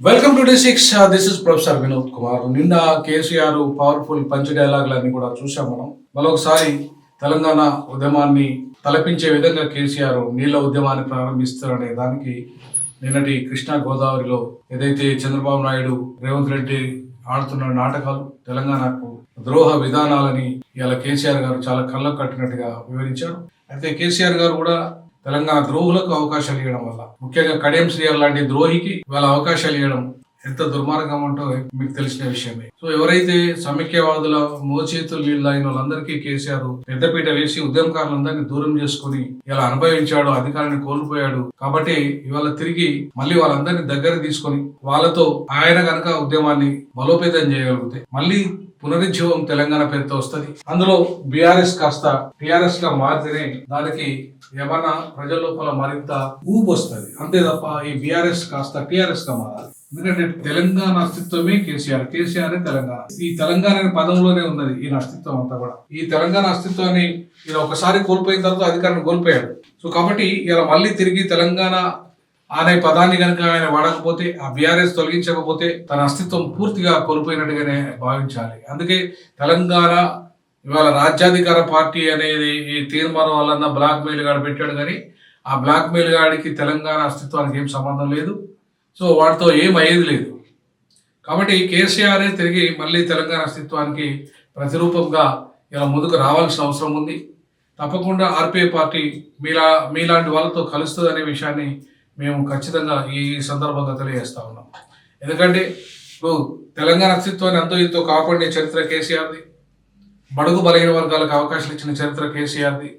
Welcome to day six this is professor Vinod Kumar నిన్న KCR powerful punch డైలాగులన్నీ కూడా చూసాం మనం. మరొకసారి తెలంగాణ ఉద్యమాన్ని తలపించే విధంగా కేసీఆర్ నీళ్ళ ఉద్యమాన్ని ప్రారంభిస్తారనే దానికి నిన్నటి కృష్ణా గోదావరిలో ఏదైతే చంద్రబాబు నాయుడు రేవంత్ రెడ్డి ఆడుతున్న నాటకాలు తెలంగాణకు ద్రోహ విధానాలని ఇలా కేసీఆర్ గారు చాలా కళ్ళకు కట్టినట్టుగా వివరించారు. అయితే కేసీఆర్ గారు కూడా తెలంగాణ ద్రోహులకు అవకాశాలు ఇవ్వడం వల్ల ముఖ్యంగా కడియం శ్రీయర్ లాంటి ద్రోహికి వాళ్ళ అవకాశాలు ఇవ్వడం ఎంత దుర్మార్గం అంటో మీకు తెలిసిన విషయమే. సో ఎవరైతే సమైక్యవాదుల మోచేతులు వీళ్ళు అయిన వాళ్ళందరికీ కేసీఆర్ పెద్దపీట వేసి ఉద్యమకారులందరినీ దూరం చేసుకుని ఇలా అనుభవించాడు అధికారాన్ని కోల్పోయాడు. కాబట్టి ఇవాళ తిరిగి మళ్ళీ వాళ్ళందరినీ దగ్గర తీసుకొని వాళ్ళతో ఆయన గనక ఉద్యమాన్ని బలోపేతం చేయగలిగితే మళ్ళీ పునరుజ్జీవం తెలంగాణ పేరుతో వస్తది. అందులో బీఆర్ఎస్ కాస్త టిఆర్ఎస్గా మారితేనే దానికి ఏమన్నా ప్రజల లోపల మరింత ఊపు వస్తుంది. అంతే తప్ప ఈ బీఆర్ఎస్ కాస్త టిఆర్ఎస్గా మారాలి. ఎందుకంటే తెలంగాణ అస్తిత్వమే కేసీఆర్. కేసీఆర్ తెలంగాణ. ఈ తెలంగాణ అనే పదంలోనే ఉన్నది ఈయన అస్తిత్వం అంతా కూడా. ఈ తెలంగాణ అస్తిత్వాన్ని ఈయన ఒకసారి కోల్పోయిన తర్వాత అధికారాన్ని కోల్పోయాడు. సో కాబట్టి ఇలా మళ్ళీ తిరిగి తెలంగాణ అనే పదాన్ని కనుక ఆయన వాడకపోతే ఆ బీఆర్ఎస్ తొలగించకపోతే తన అస్తిత్వం పూర్తిగా కోల్పోయినట్టుగానే భావించాలి. అందుకే తెలంగాణ ఇవాళ రాజ్యాధికార పార్టీ అనేది ఈ తీర్మానం వలన బ్లాక్ మెయిల్ గాడు పెట్టాడు కానీ ఆ బ్లాక్ మెయిల్ గాడికి తెలంగాణ అస్తిత్వానికి ఏం సంబంధం లేదు. సో వాటితో ఏం అయ్యేది లేదు. కాబట్టి కేసీఆరే తిరిగి మళ్ళీ తెలంగాణ అస్తిత్వానికి ప్రతిరూపంగా ఇలా ముందుకు రావాల్సిన అవసరం ఉంది. తప్పకుండా ఆర్పీఐ పార్టీ మీలా మీలాంటి వాళ్ళతో కలుస్తుంది అనే విషయాన్ని మేము ఖచ్చితంగా ఈ సందర్భంగా తెలియజేస్తా ఉన్నాం. ఎందుకంటే ఇప్పుడు తెలంగాణ అస్తిత్వాన్ని అంతో ఇంతో కాపాడిన చరిత్ర కేసీఆర్ది. బడుగు బలహీన వర్గాలకు అవకాశాలు ఇచ్చిన చరిత్ర కేసీఆర్ది.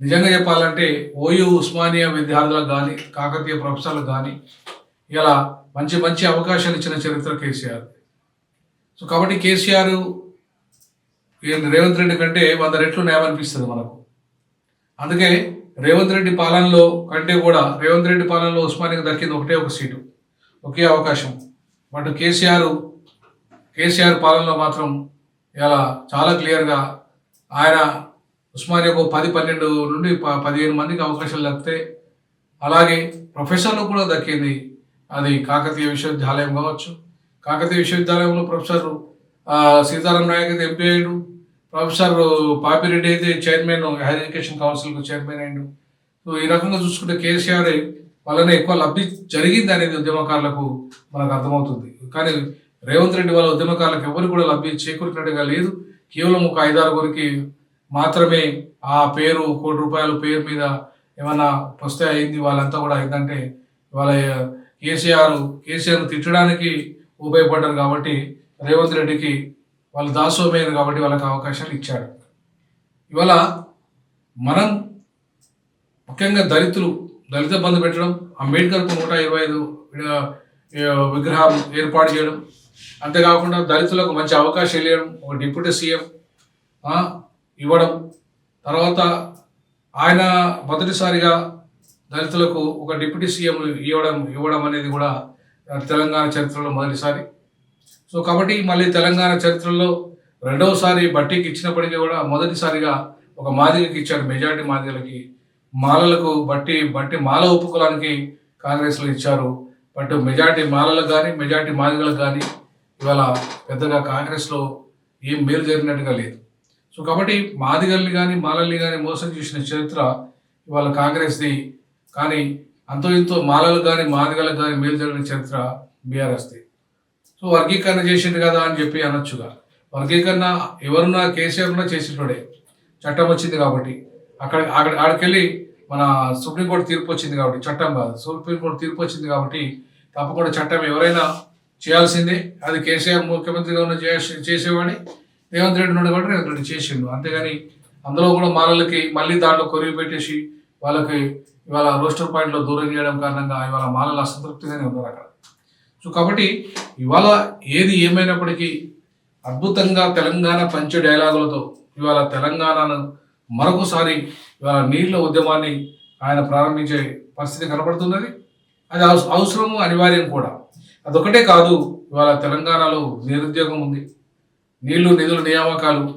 నిజంగా చెప్పాలంటే ఓయూ ఉస్మానియా విద్యార్థులకు కానీ కాకతీయ ప్రొఫెసర్లకు కానీ ఇలా మంచి మంచి అవకాశాలు ఇచ్చిన చరిత్ర కేసీఆర్. సో కాబట్టి కేసీఆర్ రేవంత్ రెడ్డి కంటే వంద రెట్లు న్యాయం అనిపిస్తుంది మనకు. అందుకే రేవంత్ రెడ్డి పాలనలో కంటే కూడా రేవంత్ రెడ్డి పాలనలో ఉస్మానికి దక్కింది ఒకటే ఒక సీటు ఒకే అవకాశం. బట్ కేసీఆర్ కేసీఆర్ పాలనలో మాత్రం ఇలా చాలా క్లియర్గా ఆయన ఉస్మానియాకు పది పన్నెండు నుండి పదిహేను మందికి అవకాశాలు దక్కితే అలాగే ప్రొఫెసర్లు కూడా దక్కింది అది కాకతీయ విశ్వవిద్యాలయం కావచ్చు. కాకతీయ విశ్వవిద్యాలయంలో ప్రొఫెసర్ సీతారాం నాయక్ అయితే ఎంపీ అయ్యాడు. ప్రొఫెసర్ పాపిరెడ్డి అయితే చైర్మన్ హైయర్ ఎడ్యుకేషన్ కౌన్సిల్కు చైర్మన్ అయ్యాడు. సో ఈ రకంగా చూసుకుంటే కేసీఆర్ వల్లనే ఎక్కువ లబ్ధి జరిగింది అనేది ఉద్యమకారులకు మనకు అర్థమవుతుంది. కానీ రేవంత్ రెడ్డి వాళ్ళ ఉద్యమకారులకు ఎవరు కూడా లబ్ధి చేకూరినట్టుగా లేదు. కేవలం ఒక ఐదారుగురికి మాత్రమే ఆ పేరు కోటి రూపాయల పేరు మీద ఏమైనా వస్తే అయింది వాళ్ళంతా కూడా ఏంటంటే వాళ్ళ కేసీఆర్ కేసీఆర్ను తిట్టడానికి ఉపయోగపడ్డారు కాబట్టి రేవంత్ రెడ్డికి వాళ్ళు దాసోమయ్యారు కాబట్టి వాళ్ళకి అవకాశాలు ఇచ్చారు. ఇవాళ మనం ముఖ్యంగా దళితులు దళిత బంధు పెట్టడం అంబేద్కర్కు నూట ఇరవై ఐదు విగ్రహం ఏర్పాటు చేయడం అంతేకాకుండా దళితులకు మంచి అవకాశం ఇవ్వడం ఒక డిప్యూటీ సీఎం ఇవ్వడం తర్వాత ఆయన మొదటిసారిగా దళితులకు ఒక డిప్యూటీ సీఎం ఇవ్వడం ఇవ్వడం అనేది కూడా తెలంగాణ చరిత్రలో మొదటిసారి. సో కాబట్టి మళ్ళీ తెలంగాణ చరిత్రలో రెండవసారి బట్టీకి ఇచ్చినప్పటికీ కూడా మొదటిసారిగా ఒక మాదిగకి ఇచ్చారు మెజారిటీ మాదిగలకి. మాలలకు బట్టి బట్టి మాల ఒప్పుకోవడానికి కాంగ్రెస్లో ఇచ్చారు. బట్ మెజారిటీ మాలలకు కానీ మెజారిటీ మాదిగలకు కానీ ఇవాళ పెద్దగా కాంగ్రెస్లో ఏం మేలు జరిగినట్టుగా లేదు. సో కాబట్టి మాదిగల్ని కానీ మాలల్ని కానీ మోసం చేసిన చరిత్ర ఇవాళ కాంగ్రెస్ది కానీ అంతో ఇంతో మాలలు కానీ మాదిగలకు కానీ మేలు జరిగిన చరిత్ర బీఆర్ఎస్ది. సో వర్గీకరణ చేసిండు కదా అని చెప్పి అనొచ్చుగా. వర్గీకరణ ఎవరున్నా కేసీఆర్ ఉన్నా చేసేటోడే చట్టం వచ్చింది కాబట్టి. అక్కడ అక్కడ ఆడికెళ్ళి మన సుప్రీంకోర్టు తీర్పు వచ్చింది కాబట్టి చట్టం కాదు. సుప్రీంకోర్టు తీర్పు వచ్చింది కాబట్టి తప్పకుండా చట్టం ఎవరైనా చేయాల్సిందే. అది కేసీఆర్ ముఖ్యమంత్రిగా ఉన్న చేసేవాడిని. రేవంత్ రెడ్డి ఉన్నాడు కాబట్టి రేవంత్ రెడ్డి చేసిండు. అంతేగాని అందులో కూడా మాలలకి మళ్ళీ దాంట్లో కొరివి పెట్టేసి వాళ్ళకి ఇవాళ రోస్టర్ పాయింట్లో దూరం చేయడం కారణంగా ఇవాళ మాలలు అసంతృప్తిగానే ఉన్నారు అక్కడ. సో కాబట్టి ఇవాళ ఏది ఏమైనప్పటికీ అద్భుతంగా తెలంగాణ పంచ డైలాగులతో ఇవాళ తెలంగాణను మరొకసారి ఇవాళ నీళ్ళ ఉద్యమాన్ని ఆయన ప్రారంభించే పరిస్థితి కనపడుతున్నది అది అవస- అవసరము అనివార్యం కూడా. అదొకటే కాదు ఇవాళ తెలంగాణలో నిరుద్యోగం ఉంది. నీళ్ళు నిధుల నియామకాలు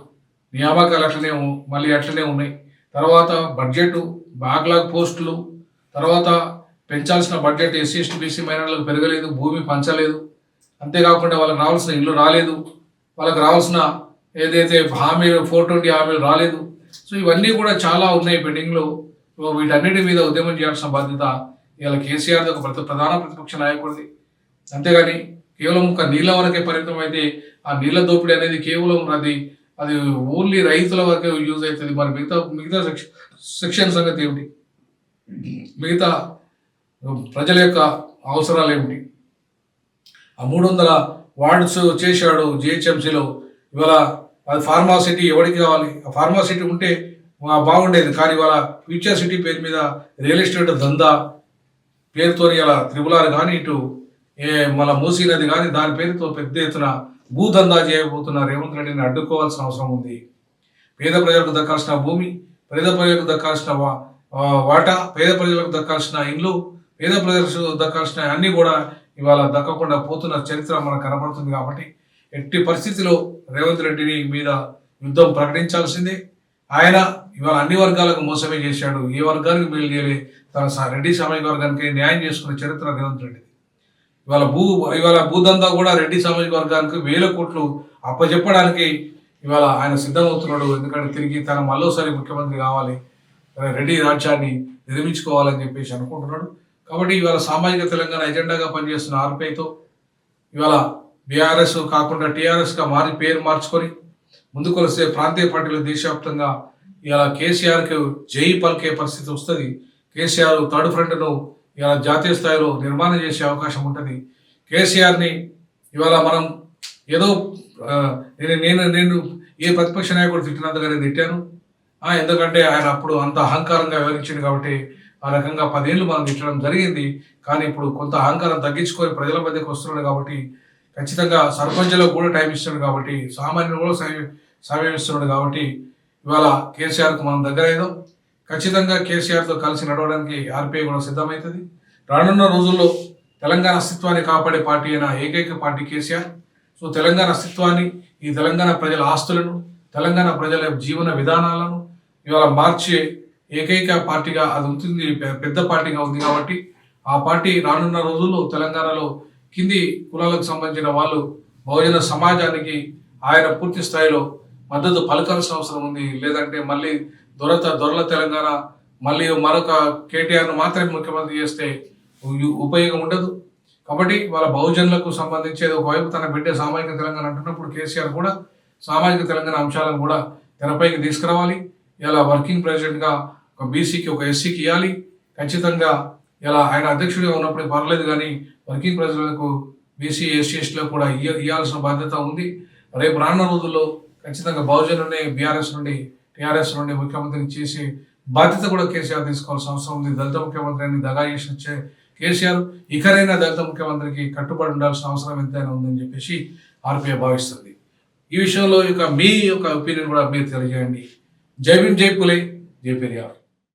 నియామకాలు అట్లనే మళ్ళీ అట్లనే ఉన్నాయి. తర్వాత బడ్జెట్ బ్యాక్లాగ్ పోస్టులు తర్వాత పెంచాల్సిన బడ్జెట్ ఎస్సీ ఎస్టీ బీసీ మైనార్లకు పెరగలేదు భూమి పంచలేదు. అంతేకాకుండా వాళ్ళకి రావాల్సిన ఇల్లు రాలేదు. వాళ్ళకి రావాల్సిన ఏదైతే హామీలు ఫోర్ ట్వంటీ హామీలు రాలేదు. సో ఇవన్నీ కూడా చాలా ఉన్నాయి పెండింగ్లో వీటన్నిటి మీద ఉద్యమం చేయాల్సిన బాధ్యత ఇవాళ కేసీఆర్ ఒక ప్రతి ప్రధాన ప్రతిపక్ష నాయకుడిది. అంతేగాని కేవలం ఒక నీళ్ళ వరకే పరిమితం అయితే ఆ నీళ్ళ దోపిడీ అనేది కేవలం అది అది ఓన్లీ రైతుల వరకే యూజ్ అవుతుంది. మరి మిగతా మిగతా సెక్షన్ సంగతి ఏమిటి? మిగతా ప్రజల యొక్క అవసరాలు ఏమిటి? ఆ మూడు వందల వార్డ్స్ చేశాడు జిహెచ్ఎంసీలో. ఇవాళ అది ఫార్మాసిటీ ఎవరికి కావాలి? ఆ ఫార్మాసిటీ ఉంటే బాగుండేది. కానీ ఇవాళ ఫ్యూచర్ సిటీ పేరు మీద రియల్ ఎస్టేట్ దందా పేరుతో ఇలా త్రిపులారు కానీ ఇటు ఏ మన మూసీ నది కానీ దాని పేరుతో పెద్ద ఎత్తున భూదందా చేయబోతున్న రేవంత్ రెడ్డిని అడ్డుకోవాల్సిన అవసరం ఉంది. పేద ప్రజలకు దక్కాల్సిన భూమి పేద ప్రజలకు దక్కాల్సిన వాటా పేద ప్రజలకు దక్కాల్సిన ఇండ్లు పేద ప్రజలకు దక్కాల్సిన అన్నీ కూడా ఇవాళ దక్కకుండా పోతున్న చరిత్ర మనకు కనబడుతుంది కాబట్టి ఎట్టి పరిస్థితిలో రేవంత్ రెడ్డిని మీద యుద్ధం ప్రకటించాల్సిందే. ఆయన ఇవాళ అన్ని వర్గాలకు మోసమే చేశాడు. ఏ వర్గానికి మేలు చేయలే? తన స- రెడ్డి సామాజిక వర్గానికి న్యాయం చేసుకున్న చరిత్ర రేవంత్ రెడ్డి ఇవాళ భూ ఇవాళ భూదందా కూడా రెడ్డి సామాజిక వర్గానికి వేల కోట్లు అప్పచెప్పడానికి ఇవాళ ఆయన సిద్ధమవుతున్నాడు. ఎందుకంటే తిరిగి తన మళ్ళోసారి ముఖ్యమంత్రి కావాలి. రెడ్డి రాజ్యాన్ని నిర్మించుకోవాలని చెప్పేసి అనుకుంటున్నాడు. కాబట్టి ఇవాళ సామాజిక తెలంగాణ ఎజెండాగా పనిచేస్తున్న ఆర్పీఐతో ఇవాళ బీఆర్ఎస్ కాకుండా టీఆర్ఎస్గా మారి పేరు మార్చుకొని ముందుకు వస్తే ప్రాంతీయ పార్టీలు దేశవ్యాప్తంగా ఇలా కేసీఆర్కి జై పలికే పరిస్థితి వస్తుంది. కేసీఆర్ థర్డ్ ఫ్రంట్ను ఇలా జాతీయ స్థాయిలో నిర్మాణం చేసే అవకాశం ఉంటుంది. కేసీఆర్ని ఇవాళ మనం ఏదో నేను నేను నేను ఏ ప్రతిపక్ష నాయకుడు తిట్టినంతగా నేను తిట్టాను ఎందుకంటే ఆయన అప్పుడు అంత అహంకారంగా వివరించింది కాబట్టి ఆ రకంగా పదేళ్ళు మనం తిట్టడం జరిగింది. కానీ ఇప్పుడు కొంత అహంకారం తగ్గించుకొని ప్రజల మధ్యకి వస్తున్నాడు కాబట్టి ఖచ్చితంగా సర్పంచ్లకు కూడా టైం ఇస్తున్నాడు కాబట్టి సామాన్యులు కూడా సమయం సమయం ఇస్తున్నాడు కాబట్టి ఇవాళ కేసీఆర్కు మనం దగ్గర ఏదో ఖచ్చితంగా కేసీఆర్తో కలిసి నడవడానికి ఆర్పీఐ కూడా సిద్ధమవుతుంది రానున్న రోజుల్లో తెలంగాణ అస్తిత్వాన్ని కాపాడే పార్టీ అయిన ఏకైక పార్టీ కేసీఆర్. సో తెలంగాణ అస్తిత్వాన్ని ఈ తెలంగాణ ప్రజల ఆస్తులను తెలంగాణ ప్రజల జీవన విధానాలను ఇవాళ మార్చే ఏకైక పార్టీగా అది ఉంటుంది పెద్ద పార్టీగా ఉంది కాబట్టి ఆ పార్టీ రానున్న రోజుల్లో తెలంగాణలో కింది కులాలకు సంబంధించిన వాళ్ళు బహుజన సమాజానికి ఆయన పూర్తి స్థాయిలో మద్దతు పలకాల్సిన అవసరం ఉంది. లేదంటే మళ్ళీ దొరత దొరల తెలంగాణ మళ్ళీ మరొక కేటీఆర్ను మాత్రమే ముఖ్యమంత్రి చేస్తే ఉపయోగం ఉండదు. కాబట్టి వాళ్ళ బహుజనులకు సంబంధించి ఒకవైపు తన బిడ్డ సామాజిక తెలంగాణ అంటున్నప్పుడు కేసీఆర్ కూడా సామాజిక తెలంగాణ అంశాలను కూడా తెరపైకి తీసుకురావాలి. ఇలా వర్కింగ్ ప్రెసిడెంట్గా ఒక బీసీకి ఒక ఎస్సీకి ఇవ్వాలి. ఖచ్చితంగా ఇలా ఆయన అధ్యక్షుడిగా ఉన్నప్పుడు పర్లేదు కానీ వర్కింగ్ ప్రెసిడెంట్కు బీసీ ఎస్సీ ఎస్టీలో కూడా ఇయ్య ఇవ్వాల్సిన బాధ్యత ఉంది. రేపు రానున్న రోజుల్లో ఖచ్చితంగా బహుజనుని బీఆర్ఎస్ నుండి టీఆర్ఎస్ నుండి ముఖ్యమంత్రిని చేసి బాధ్యత కూడా కేసీఆర్ తీసుకోవాల్సిన అవసరం ఉంది. దళిత ముఖ్యమంత్రి అని దగా చేసిన చే- కేసీఆర్ ఇకరైనా దళిత ముఖ్యమంత్రికి కట్టుబడి ఉండాల్సిన అవసరం ఎంతైనా ఉందని చెప్పేసి ఆర్పీఐ భావిస్తుంది. ఈ విషయంలో ఇక మీ యొక్క ఒపీనియన్ కూడా మీరు తెలియజేయండి. జై భీమ్ జై పులే జై పెరియార్.